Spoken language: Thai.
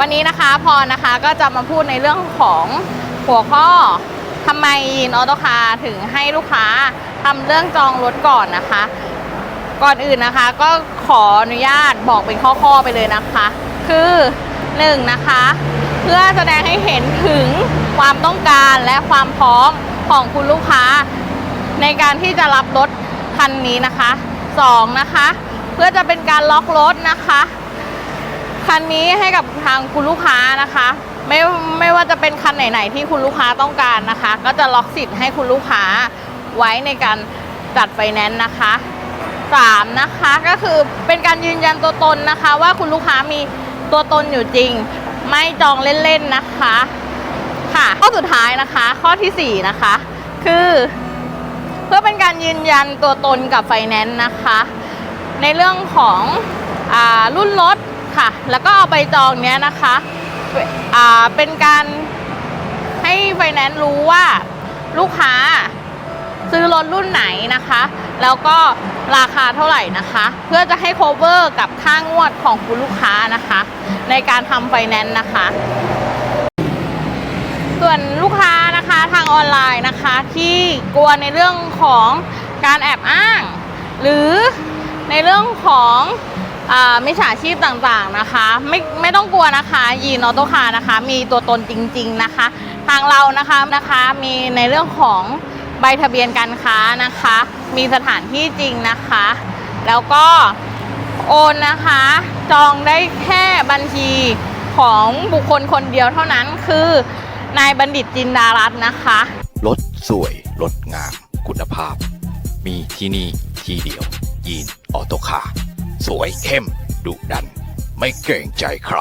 วันนี้นะคะพรนะคะก็จะมาพูดในเรื่องของหัวข้อทำไมยีนออโตคาถึงให้ลูกค้าทำเรื่องจองรถก่อนนะคะ ก่อนอื่นนะคะก็ขออนุญาตบอกเป็นข้อๆไปเลยนะคะ คือ1นงนะคะ เพื่อแสดงให้เห็นถึงความต้องการและความพร้อมของคุณลูกค้า ในการที่จะรับรถคันนี้นะคะ 2 นะคะ เพื่อจะเป็นการล็อกรถนะคะ คันนี้ให้กับทางคุณลูกค้านะคะไม่ไม่ว่าจะเป็นคันไหน ๆ ที่คุณลูกค้าต้องการนะคะ ก็จะล็อกสิทธิ์ให้คุณลูกค้าไว้ในการจัดไฟแนนซ์นะคะสามนะคะก็คือเป็นการยืนยันตัวตนนะคะ ว่าคุณลูกค้ามีตัวตนอยู่จริง ไม่จองเล่น ๆ นะคะ ค่ะข้อสุดท้ายนะคะ ข้อที่สี่นะคะ คือ เพื่อเป็นการยืนยันตัวตนกับไฟแนนซ์นะคะ ในเรื่องของอารุ่นรถ ค่ะ แล้วก็เอาไปจองเนี้ยนะคะอ่าเป็นการให้ไฟแนนซ์รู้ว่าลูกค้าซื้อรถรุ่นไหนนะคะ แล้วก็ราคาเท่าไหร่นะคะ เพื่อจะให้ cover กับค่างวดของคุณลูกค้านะคะ ในการทำไฟแนนซ์นะคะ ส่วนลูกค้านะคะทางออนไลน์นะคะที่กลัวในเรื่องของการแอบอ้าง หรือในเรื่องของ มิจฉาชีพต่างๆนะคะ ไม่ไม่ต้องกลัวนะคะยีนอโตคานะคะ มีตัวตนจริง ๆนะคะ ทางเรานะคะนะคะมีในเรื่องของใบทะเบียนการค้านะคะ มีสถานที่จริงนะคะ แล้วก็โอนนะคะ จองได้แค่บัญชีของบุคคลคนเดียวเท่านั้นคือนายบัณฑิตจินดารัตน์นะคะรถสวยรถงามคุณภาพ มีที่นี่ที่เดียวยีนออโตคาร์ สวยเข้มดุดัน ไม่เกรงใจใคร